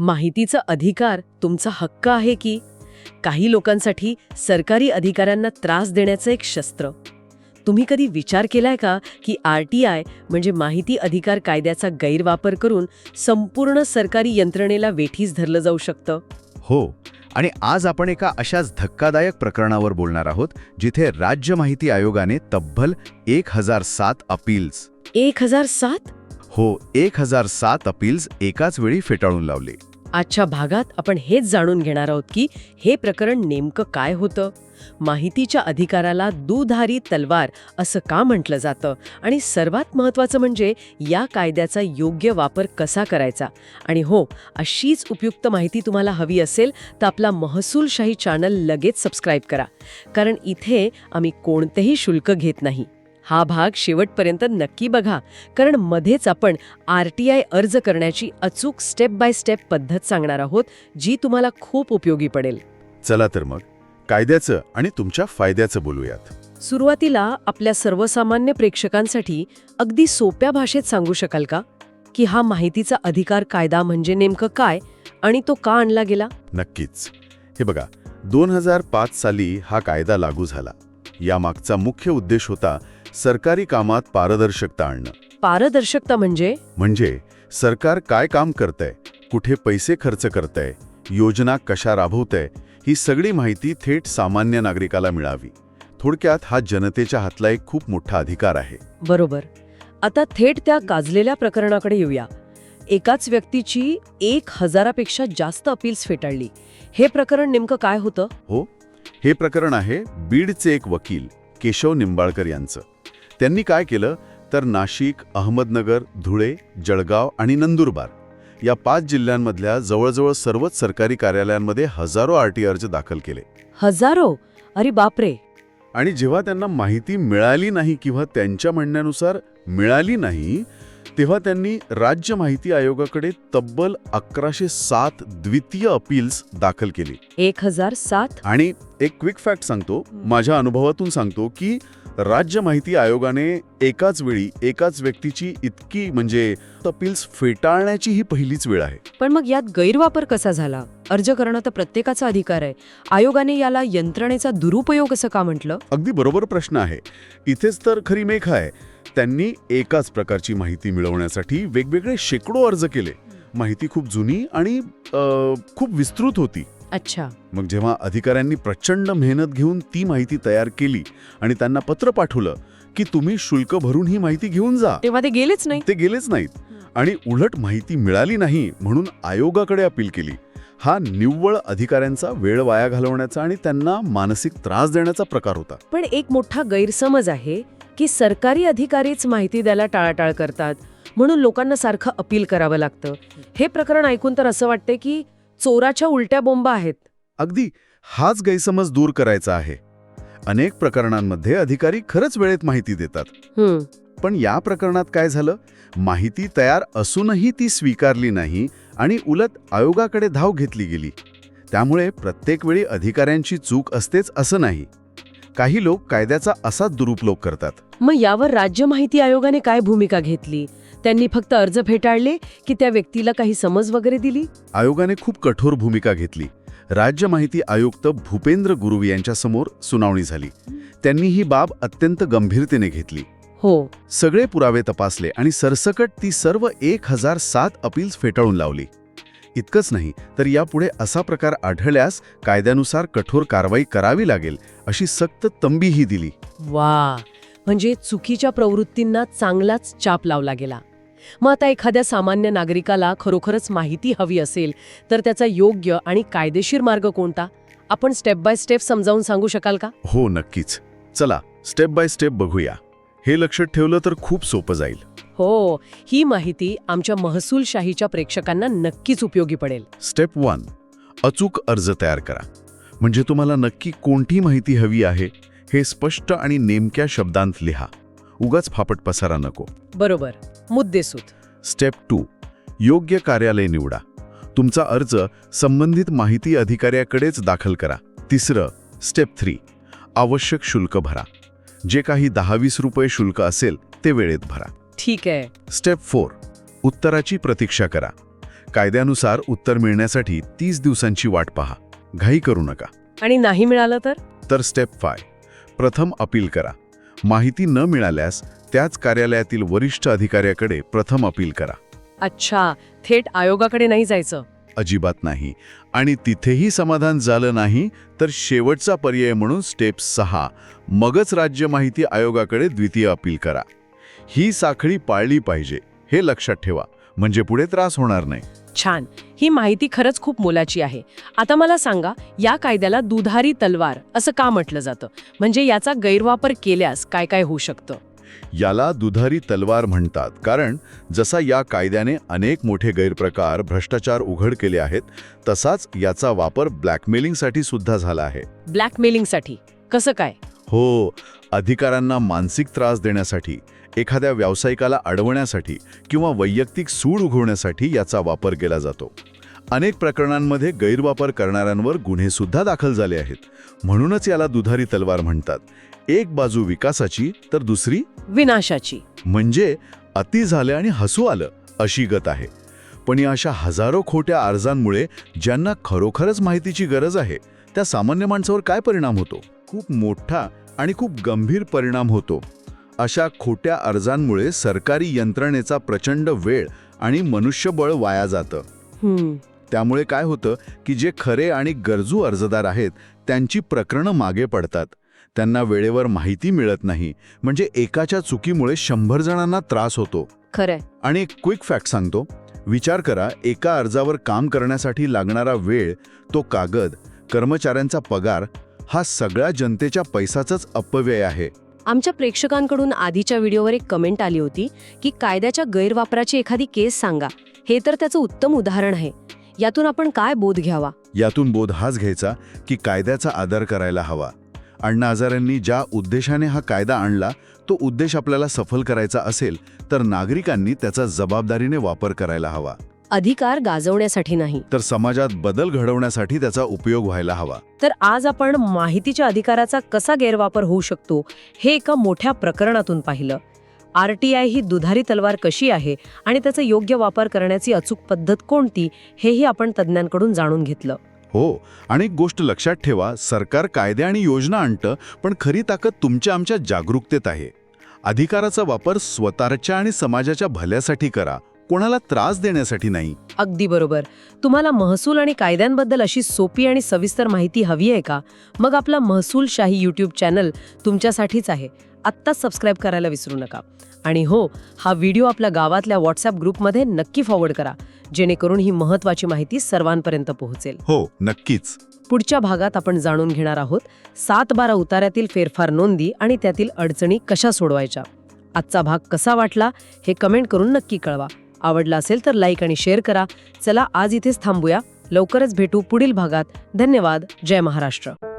माहितीचा अधिकार तुमचा हक्क आहे की? काही लोकांसाठी सरकारी अधिकाऱ्यांना त्रास देण्याचं एक शस्त्र. तुम्ही कधी विचार केलाय का की आर टी आय म्हणजे माहिती अधिकार कायद्याचा गैरवापर करून संपूर्ण सरकारी यंत्रणेला वेठीस धरलं जाऊ शकतं? हो आणि आज आपण एका अशाच धक्कादायक प्रकरणावर बोलणार आहोत जिथे राज्य माहिती आयोगाने तब्बल एक हजार सात अपील्स. एक हजार सात? हो एक हजार सात अपील्स एकाच वेळी फेटाळून लावले. आजच्या भागात आपण हेच जाणून घेणार आहोत की हे प्रकरण नेमकं काय होतं? माहितीच्या अधिकाराला दुधारी तलवार असं का म्हटलं जातं? आणि सर्वात महत्त्वाचं म्हणजे या कायद्याचा योग्य वापर कसा करायचा? आणि हो अशीच उपयुक्त माहिती तुम्हाला हवी असेल तर आपला महसूलशाही चॅनल लगेच सबस्क्राईब करा. कारण इथे आम्ही कोणतेही शुल्क घेत नाही. हा भाग शेवटपर्यंत नक्की बघा कारण मध्येच आपण आर टी आय अर्ज करण्याची अचूक स्टेप बाय स्टेप पद्धत सांगणार आहोत जी तुम्हाला खूप उपयोगी पडेल. चला तर मग कायद्याचं आणि तुमच्या फायद्याचं बोलूयात. सुरुवातीला आपल्या सर्वसामान्य प्रेक्षकांसाठी अगदी सोप्या भाषेत सांगू शकाल का? की हा माहितीचा अधिकार कायदा म्हणजे नेमकं काय आणि तो का आणला गेला? नक्कीच. हे बघा दोन हजार पाच साली हा कायदा लागू झाला. यामागचा मुख्य उद्देश होता सरकारी कामात पारदर्शकता आणणं. पारदर्शकता म्हणजे? म्हणजे सरकार काय काम करतंय कुठे पैसे खर्च करतंय योजना कशा राबवतंय ही सगळी माहिती थेट सामान्य नागरिकाला मिळावी. थोडक्यात हा जनतेच्या हातला एक खूप मोठा अधिकार आहे. बरोबर. आता थेट त्या गाजलेल्या प्रकरणाकडे येऊया. एकाच व्यक्तीची एक हजारापेक्षा जास्त अपील्स फेटाळली. हे प्रकरण नेमकं काय होतं? हो. हे प्रकरण आहे बीडचे एक वकील केशव निंबाळकर यांचं. त्यांनी काय केलं? तर नाशिक अहमदनगर धुळे जळगाव आणि नंदुरबार या पाच जिल्ह्यांमधल्या जवळजवळ सर्वच सरकारी कार्यालयांमध्ये हजारो आरटी अर्ज दाखल केले. हजारो? अरे बापरे! आणि जेव्हा त्यांना माहिती मिळाली नाही किंवा त्यांच्या म्हणण्यानुसार मिळाली नाही तेव्हा त्यांनी राज्य माहिती आयोगाकडे तब्बल अकराशे सात द्वितीय अपील्स दाखल केली. एक हजार सात? आणि एक क्विक फॅक्ट सांगतो माझ्या अनुभवातून सांगतो की राज्य माहिती आयोगाने एकाच वेळी एकाच व्यक्तीची इतकी म्हणजे अपील्स फेटाळण्याची ही पहिलीच वेळ आहे. पण मग यात गैरवापर कसा झाला? अर्ज करणं तर प्रत्येकाचा अधिकार आहे. आयोगाने याला यंत्रणेचा दुरुपयोग असं का म्हटलं? अगदी बरोबर प्रश्न आहे. इथेच तर खरी मेघ आहे. त्यांनी एकाच प्रकारची माहिती मिळवण्यासाठी वेगवेगळे शेकडो अर्ज केले. माहिती खूप जुनी आणि खूप विस्तृत होती. अच्छा. मग जेव्हा अधिकाऱ्यांनी प्रचंड मेहनत घेऊन ती माहिती तयार केली आणि त्यांना पत्र पाठवलं की तुम्ही शुल्क भरून ही माहिती घेऊन जा. तेव्हा ते गेलेच नाही. ते गेलेच नाहीत. आणि उलट माहिती मिळाली नाही म्हणून आयोगाकडे अपील केली. हा निव्वळ अधिकाऱ्यांचा वेळ वाया घालवण्याचा आणि त्यांना मानसिक त्रास देण्याचा प्रकार होता. पण एक मोठा गैरसमज आहे की सरकारी अधिकारीच माहिती द्यायला टाळाटाळ करतात म्हणून लोकांना सारखं अपील करावं लागतं. हे प्रकरण ऐकून तर असं वाटते की चोराच्या उलट्या बोंबा आहेत. अगदी हाच गैरसमज दूर करायचा आहे. अनेक प्रकरणांमध्ये अधिकारी खरंच वेळेत माहिती देतात. पण या प्रकरणात काय झालं? माहिती तयार असूनही ती स्वीकारली नाही आणि उलट आयोगाकडे धाव घेतली गेली. त्यामुळे प्रत्येक वेळी अधिकाऱ्यांची चूक असतेच असं नाही. काही लोक कायद्याचा असाच दुरुपयोग करतात. मग यावर राज्य माहिती आयोगाने काय भूमिका घेतली? त्यांनी फक्त अर्ज फेटाळले की त्या व्यक्तीला काही समज वगैरे दिली? आयोगाने खूप कठोर भूमिका घेतली. राज्य माहिती आयुक्त भूपेंद्र गुरुव यांच्यासमोर सुनावणी झाली. त्यांनी ही बाब अत्यंत गंभीरतेने घेतली. हो. सगळे पुरावे तपासले आणि सरसकट ती सर्व एक हजार सात अपील्स फेटाळून लावली. इतकंच नाही तर यापुढे असा प्रकार आढळल्यास कायद्यानुसार कठोर कारवाई करावी लागेल अशी सक्त तंबीही दिली. वा! म्हणजे चुकीच्या प्रवृत्तींना चांगलाच चाप लावला गेला. मग आता एखाद्या सामान्य नागरिकाला खरोखरच माहिती हवी असेल तर त्याचा योग्य आणि कायदेशीर मार्ग कोणता? आपण स्टेप बाय स्टेप समजावून सांगू शकाल का? हो नक्कीच. चला स्टेप बाय स्टेप बघूया. हे लक्षात ठेवलं तर खूप सोपं जाईल. हो ही माहिती आमच्या महसूलशाहीच्या प्रेक्षकांना नक्कीच उपयोगी पडेल. स्टेप वन अचूक अर्ज तयार करा. म्हणजे तुम्हाला नक्की कोणती माहिती हवी आहे हे स्पष्ट आणि नेमक्या शब्दांत लिहा. उगाच फापट पसारा नको. बरोबर. मुद्देसूद स्टेप टू योग्य कार्यालय निवडा. तुमचा अर्ज संबंधित माहिती अधिकाऱ्याकडेच दाखल करा. तिसरं स्टेप थ्री आवश्यक शुल्क भरा. जे काही दहा वीस रुपये शुल्क असेल ते वेळेत भरा. ठीक आहे. स्टेप फोर उत्तराची प्रतीक्षा करा. कायद्यानुसार उत्तर मिळण्यासाठी तीस दिवसांची वाट पहा. घाई करू नका. आणि नाही मिळालं तर? तर स्टेप फाय प्रथम अपील करा. माहिती न मिळाल्यास त्याच कार्यालयातील वरिष्ठ अधिकाऱ्याकडे प्रथम अपील करा. अच्छा थेट आयोगाकडे नाही जायचं. अजिबात नाही. आणि तिथेही समाधान झालं नाही तर शेवटचा पर्याय म्हणून स्टेप सहा मगच राज्य माहिती आयोगाकडे द्वितीय अपील करा. ही साखळी पाळली पाहिजे हे लक्षात ठेवा म्हणजे पुढे त्रास होणार नाही. छान. ही माहिती खरंच खूप मोलाची आहे. आता मला सांगा या कायद्याला दुधारी तलवार असं का म्हटलं जातं? म्हणजे याचा गैरवापर केल्यास काय काय होऊ शकतं? याला दुधारी तलवार म्हणतात. कारण जसा या कायद्याने अनेक मोठे गैरप्रकार भ्रष्टाचार उघड केले आहेत तसाच याचा वापर ब्लॅकमेलिंगसाठी सुद्धा झाला आहे. ब्लॅकमेलिंगसाठी? कसं काय? हो अधिकाऱ्यांना मानसिक त्रास देण्यासाठी. एखाद्या व्यावसायिकाला अडवण्यासाठी किंवा वैयक्तिक सूड उगवण्यासाठी याचा वापर केला जातो. अनेक प्रकरणांमध्ये गैरवापर करणाऱ्यांवर गुन्हेसुद्धा दाखल झाले आहेत. म्हणूनच याला दुधारी तलवार म्हणतात. एक बाजू विकासाची तर दुसरी विनाशाची. म्हणजे अति झाले आणि हसू आलं अशी गत आहे. पण या अशा हजारो खोट्या अर्जांमुळे ज्यांना खरोखरच माहितीची गरज आहे त्या सामान्य माणसावर काय परिणाम होतो? खूप मोठा आणि खूप गंभीर परिणाम होतो. अशा खोट्या अर्जांमुळे सरकारी यंत्रणेचा प्रचंड वेळ आणि मनुष्यबळ वाया जातं. त्यामुळे काय होतं की जे खरे आणि गरजू अर्जदार आहेत त्यांची प्रकरणं मागे पडतात. त्यांना वेळेवर माहिती मिळत नाही म्हणजे एकाच्या चुकीमुळे शंभर जणांना त्रास होतो. खरंय. आणि एक क्विक फॅक्ट सांगतो. विचार करा एका अर्जावर काम करण्यासाठी लागणारा वेळ तो कागद कर्मचाऱ्यांचा पगार हा सगळ्या जनतेच्या पैसाचाच अपव्यय आहे. आमच्या प्रेक्षकांकडून आधीच्या व्हिडिओवर एक कमेंट आली होती की कायद्याच्या गैरवापराची एखादी केस सांगा. हे तर त्याचं उत्तम उदाहरण आहे. यातून आपण काय बोध घ्यावा? यातून बोध हाच घ्यायचा की कायद्याचा आदर करायला हवा. अण्णा हजारांनी ज्या उद्देशाने हा कायदा आणला तो उद्देश आपल्याला सफल करायचा असेल तर नागरिकांनी त्याचा जबाबदारीने वापर करायला हवा. अधिकार गाजवण्यासाठी नाही. तर समाजात बदल घडवण्यासाठी त्याचा उपयोग व्हायला हवा. तर आज आपण माहितीच्या अधिकाराचा कसा गैरवापर होऊ शकतो हे एका मोठ्या प्रकरणातून पाहिलं. आर टी आय ही दुधारी तलवार कशी आहे आणि त्याचा योग्य वापर करण्याची अचूक पद्धत कोणती हेही आपण तज्ज्ञांकडून जाणून घेतलं. हो आणि एक गोष्ट लक्षात ठेवा सरकार कायदे आणि योजना आणतं पण खरी ताकद तुमच्या आमच्या जागरूकतेत आहे. अधिकाराचा वापर स्वतःच्या आणि समाजाच्या भल्यासाठी करा. कोणाला त्रास देण्यासाठी नाही. अगदी बरोबर. तुम्हाला महसूल आणि कायद्यांबद्दल अशी सोपी आणि सविस्तर माहिती हवी आहे का? मग आपला महसूलशाही यूट्यूब चॅनल तुमच्यासाठीच आहे. आत्ताच सबस्क्राईब करायला विसरू नका. आणि हो हा व्हिडिओ आपल्या गावातल्या व्हॉट्सॲप ग्रुपमध्ये नक्की फॉरवर्ड करा जेणेकरून ही महत्त्वाची माहिती सर्वांपर्यंत पोहोचेल. हो नक्कीच. पुढच्या भागात आपण जाणून घेणार आहोत सात बारा उतार्यातील फेरफार नोंदी आणि त्यातील अडचणी कशा सोडवायच्या. आजचा भाग कसा वाटला हे कमेंट करून नक्की कळवा. आवडला असेल तर लाईक आणि शेअर करा. चला आज इथेच थांबूया. लवकरच भेटू पुढील भागात. धन्यवाद. जय महाराष्ट्र.